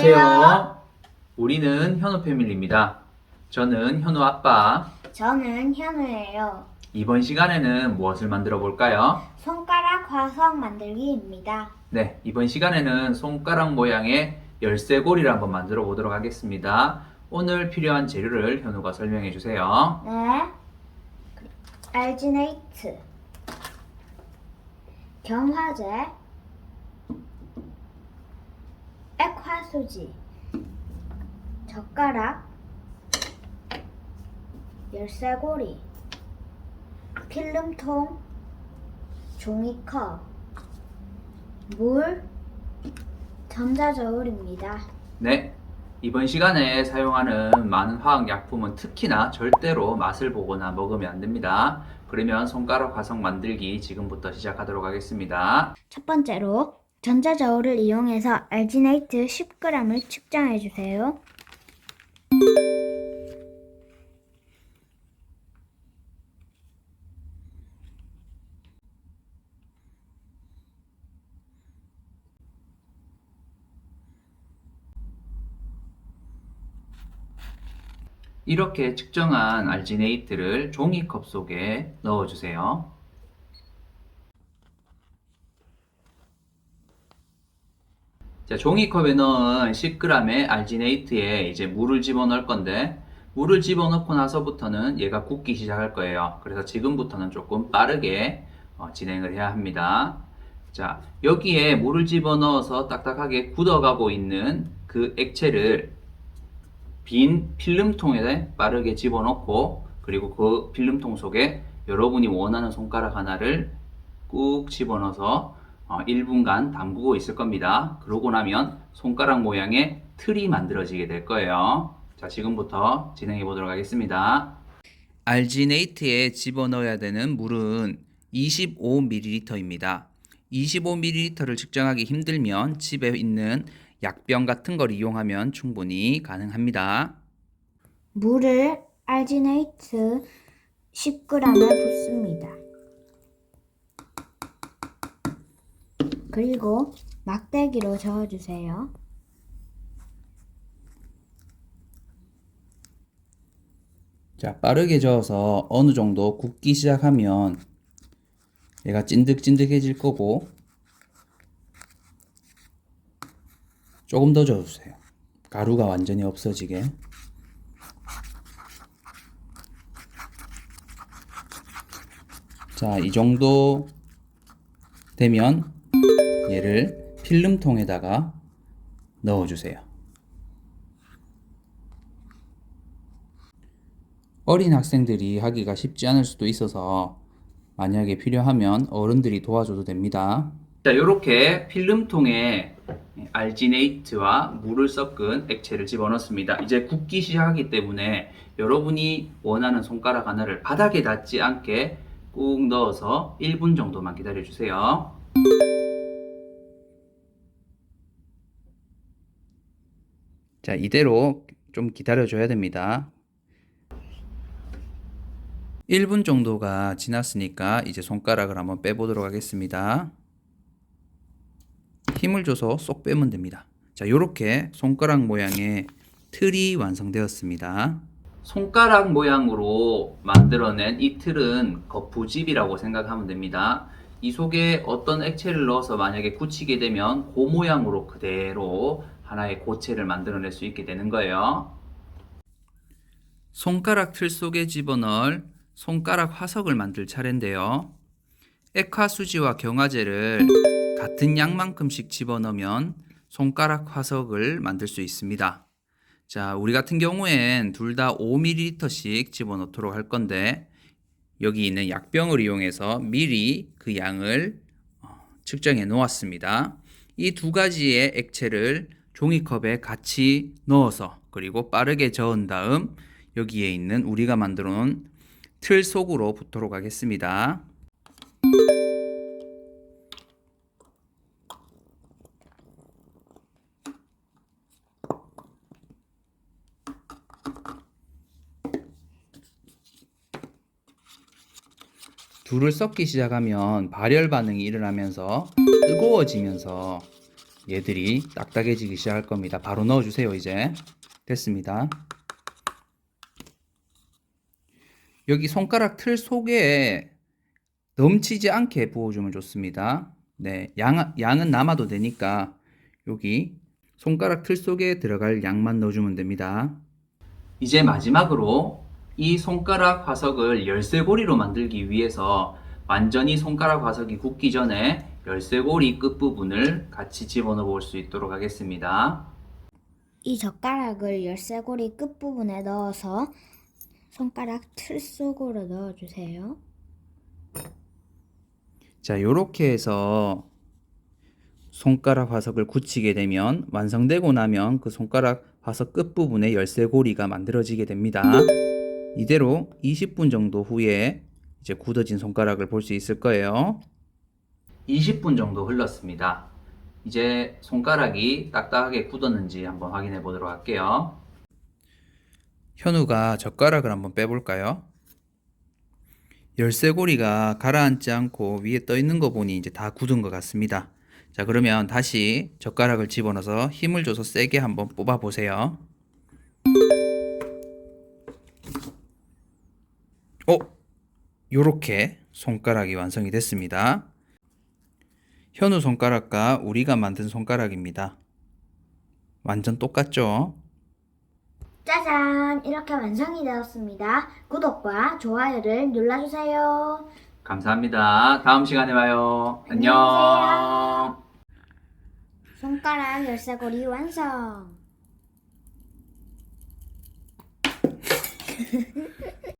안녕하세요. 우리는 현우 패밀리입니다. 저는 현우 아빠. 저는 현우예요. 이번 시간에는 무엇을 만들어 볼까요? 손가락 화석 만들기입니다. 네, 이번 시간에는 손가락 모양의 열쇠고리를 한번 만들어 보도록 하겠습니다. 오늘 필요한 재료를 현우가 설명해 주세요. 네. 알지네이트, 경화제, 액화수지, 젓가락, 열쇠고리, 필름통, 종이컵, 물, 전자저울입니다. 네, 이번 시간에 사용하는 많은 화학약품은 특히나 절대로 맛을 보거나 먹으면 안 됩니다. 그러면 손가락 화석 만들기 지금부터 시작하도록 하겠습니다. 첫 번째로 전자저울을 이용해서 알지네이트 10g을 측정해 주세요. 이렇게 측정한 알지네이트를 종이컵 속에 넣어주세요. 자, 종이컵에 넣은 10g의 알지네이트에 이제 물을 집어넣을 건데, 물을 집어넣고 나서부터는 얘가 굳기 시작할 거예요. 그래서 지금부터는 조금 빠르게 어, 진행을 해야 합니다. 자, 여기에 물을 집어넣어서 딱딱하게 굳어가고 있는 그 액체를 빈 필름통에 빠르게 집어넣고 그리고 그 필름통 속에 여러분이 원하는 손가락 하나를 꾹 집어넣어서 어, 1분간 담그고 있을 겁니다. 그러고 나면 손가락 모양의 틀이 만들어지게 될 거예요. 자, 지금부터 진행해 보도록 하겠습니다. 알지네이트에 집어넣어야 되는 물은 25ml입니다. 25ml를 측정하기 힘들면 집에 있는 약병 같은 걸 이용하면 충분히 가능합니다. 물을 알지네이트 10g에 붓습니다. 그리고 막대기로 저어주세요. 자, 빠르게 저어서 어느 정도 굳기 시작하면 얘가 찐득찐득해질 거고 조금 더 저어주세요. 가루가 완전히 없어지게. 자, 이 정도 되면 얘를 필름통에다가 넣어주세요. 어린 학생들이 하기가 쉽지 않을 수도 있어서 만약에 필요하면 어른들이 도와줘도 됩니다. 자, 이렇게 필름통에 알지네이트와 물을 섞은 액체를 집어넣습니다. 이제 굳기 시작하기 때문에 여러분이 원하는 손가락 하나를 바닥에 닿지 않게 꾹 넣어서 1분 정도만 기다려 주세요. 자, 이대로 좀 기다려 줘야 됩니다. 1분 정도가 지났으니까 이제 손가락을 한번 빼보도록 하겠습니다. 힘을 줘서 쏙 빼면 됩니다. 자, 이렇게 손가락 모양의 틀이 완성되었습니다. 손가락 모양으로 만들어낸 이 틀은 거푸집이라고 생각하면 됩니다. 이 속에 어떤 액체를 넣어서 만약에 굳히게 되면 그 모양으로 그대로 하나의 고체를 만들어낼 수 있게 되는 거예요. 손가락 틀 속에 집어넣을 손가락 화석을 만들 차례인데요. 액화수지와 경화제를 같은 양만큼씩 집어넣으면 손가락 화석을 만들 수 있습니다. 자, 우리 같은 경우엔 둘 다 5ml씩 집어넣도록 할 건데 여기 있는 약병을 이용해서 미리 그 양을 어, 측정해 놓았습니다. 이 두 가지의 액체를 종이컵에 같이 넣어서 그리고 빠르게 저은 다음 여기에 있는 우리가 만들어 놓은 틀 속으로 붓도록 하겠습니다. 둘을 섞기 시작하면 발열 반응이 일어나면서 뜨거워지면서 얘들이 딱딱해지기 시작할 겁니다. 바로 넣어주세요, 이제. 됐습니다. 여기 손가락 틀 속에 넘치지 않게 부어주면 좋습니다. 네, 양, 양은 남아도 되니까 여기 손가락 틀 속에 들어갈 양만 넣어주면 됩니다. 이제 마지막으로 이 손가락 화석을 열쇠고리로 만들기 위해서 완전히 손가락 화석이 굳기 전에 열쇠고리 끝부분을 같이 집어넣어 볼 수 있도록 하겠습니다. 이 젓가락을 열쇠고리 끝부분에 넣어서 손가락 틀 속으로 넣어주세요. 자, 요렇게 해서 손가락 화석을 굳히게 되면 완성되고 나면 그 손가락 화석 끝부분에 열쇠고리가 만들어지게 됩니다. 이대로 20분 정도 후에 이제 굳어진 손가락을 볼 수 있을 거예요. 20분 정도 흘렀습니다. 이제 손가락이 딱딱하게 굳었는지 한번 확인해 보도록 할게요. 현우가 젓가락을 한번 빼볼까요? 열쇠고리가 가라앉지 않고 위에 떠 있는 거 보니 이제 다 굳은 것 같습니다. 자, 그러면 다시 젓가락을 집어넣어서 힘을 줘서 세게 한번 뽑아 보세요. 요렇게 손가락이 완성이 됐습니다. 현우 손가락과 우리가 만든 손가락입니다. 완전 똑같죠? 짜잔! 이렇게 완성이 되었습니다. 구독과 좋아요를 눌러주세요. 감사합니다. 다음 시간에 봐요. 안녕 안녕. 손가락 열쇠고리 완성!